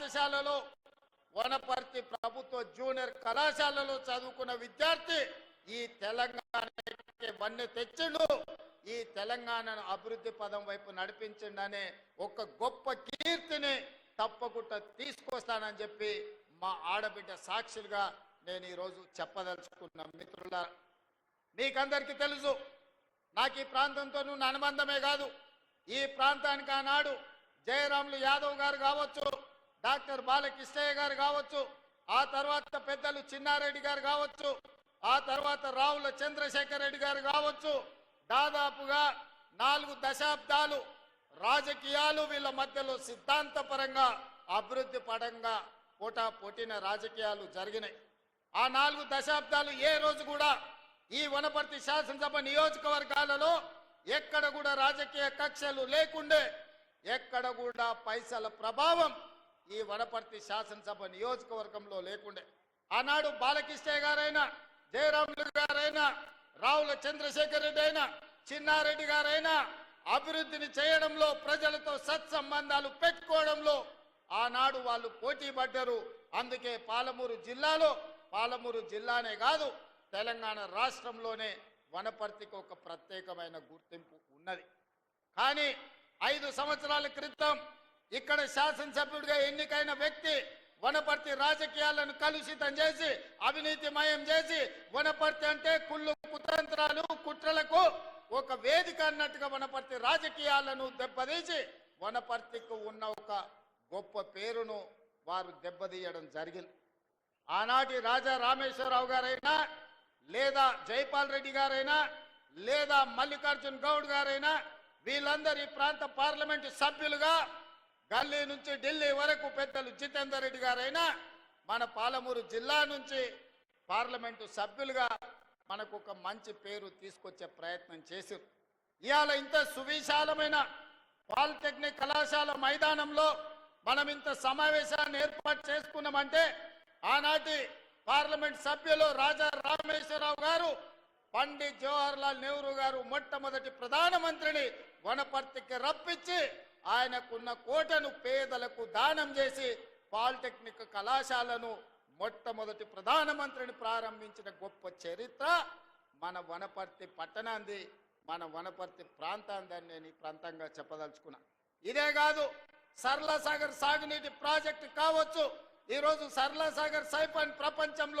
పాఠశాలలో వనపర్తి ప్రభుత్వ జూనియర్ కళాశాలలో చదువుకున్న విద్యార్థి ఈ తెలంగాణకి వన్నె తెచ్చిండు. ఈ తెలంగాణను అభివృద్ధి పదం వైపు నడిపించిండనే అనే ఒక గొప్ప కీర్తిని తప్పకుండా తీసుకొస్తానని చెప్పి మా ఆడబిడ్డ సాక్షులుగా నేను ఈరోజు చెప్పదలుచుకున్న మిత్రుల మీకందరికీ తెలుసు నాకు ఈ ప్రాంతంతో ఉన్న అనుబంధమే కాదు. ఈ ప్రాంతానికి ఆనాడు జయరాములు యాదవ్ గారు కావచ్చు డాక్టర్ బాలకృష్ణయ్య గారు కావచ్చు ఆ తర్వాత పెద్దలు చిన్నారెడ్డి గారు కావచ్చు ఆ తర్వాత రావుల చంద్రశేఖర్ రెడ్డి గారు కావచ్చు దాదాపుగా నాలుగు దశాబ్దాలు రాజకీయాలు వీళ్ళ మధ్యలో సిద్ధాంతపరంగా అభివృద్ధి పరంగా పోటా పోటీన రాజకీయాలు జరిగినాయి. ఆ నాలుగు దశాబ్దాలు ఏ రోజు కూడా ఈ వనపర్తి శాసనసభ నియోజకవర్గాలలో ఎక్కడ కూడా రాజకీయ కక్షలు లేకుండే ఎక్కడ కూడా పైసల ప్రభావం ఈ వనపర్తి శాసనసభ నియోజకవర్గంలో లేకుండే. ఆనాడు బాలకృష్ణయ్య గారైనా జయరాములు గారైనా రావుల చంద్రశేఖర్ రెడ్డి అయినా చిన్నారెడ్డి గారైనా అభివృద్ధిని చేయడంలో ప్రజలతో సత్సంబంధాలు పెట్టుకోవడంలో ఆనాడు వాళ్ళు పోటీ పడ్డారు. అందుకే పాలమూరు జిల్లాలో పాలమూరు జిల్లానే కాదు తెలంగాణ రాష్ట్రంలోనే వనపర్తికి ఒక ప్రత్యేకమైన గుర్తింపు ఉన్నది. కానీ ఐదు సంవత్సరాల క్రితం ఇక్కడ శాసనసభ్యుడిగా ఎన్నికైన వ్యక్తి వనపర్తి రాజకీయాలను కలుషితం చేసి అవినీతిమయం చేసి వనపర్తి అంటే కుళ్ళు కుతంత్రాలు కుట్రలకు ఒక వేదిక అన్నట్టుగా వనపర్తి రాజకీయాలను దెబ్బతీసి వనపర్తికి ఉన్న ఒక గొప్ప పేరును వారు దెబ్బతీయడం జరిగింది. ఆనాటి రాజా రామేశ్వరరావు గారైనా లేదా జైపాల్ రెడ్డి గారైనా లేదా మల్లికార్జున్ గౌడ్ గారైనా వీళ్ళందరి ప్రాంత పార్లమెంటు సభ్యులుగా గల్లీ నుంచి ఢిల్లీ వరకు పెద్దలు జితేందర్ రెడ్డి గారైనా మన పాలమూరు జిల్లా నుంచి పార్లమెంటు సభ్యులుగా మనకు ఒక మంచి పేరు తీసుకొచ్చే ప్రయత్నం చేశారు. ఇవాళ ఇంత సువిశాలమైన పాలిటెక్నిక్ కళాశాల మైదానంలో మనం ఇంత సమావేశాన్ని ఏర్పాటు చేసుకున్నామంటే ఆనాటి పార్లమెంట్ సభ్యులు రాజా రామేశ్వరరావు గారు పండిత్ జవహర్లాల్ నెహ్రూ గారు మొట్టమొదటి ప్రధానమంత్రిని వనపర్తికి రప్పించి ఆయనకున్న కోటను పేదలకు దానం చేసి పాలిటెక్నిక్ కళాశాలను మొట్టమొదటి ప్రధానమంత్రిని ప్రారంభించిన గొప్ప చరిత్ర మన వనపర్తి పట్టణాంది మన వనపర్తి ప్రాంతాన్ని నేను ఈ ప్రాంతంగా చెప్పదలుచుకున్నా. ఇదే కాదు సరళ సాగర్ సాగునీటి ప్రాజెక్టు కావచ్చు. ఈరోజు సరళ సాగర్ సైపన్ ప్రపంచంలో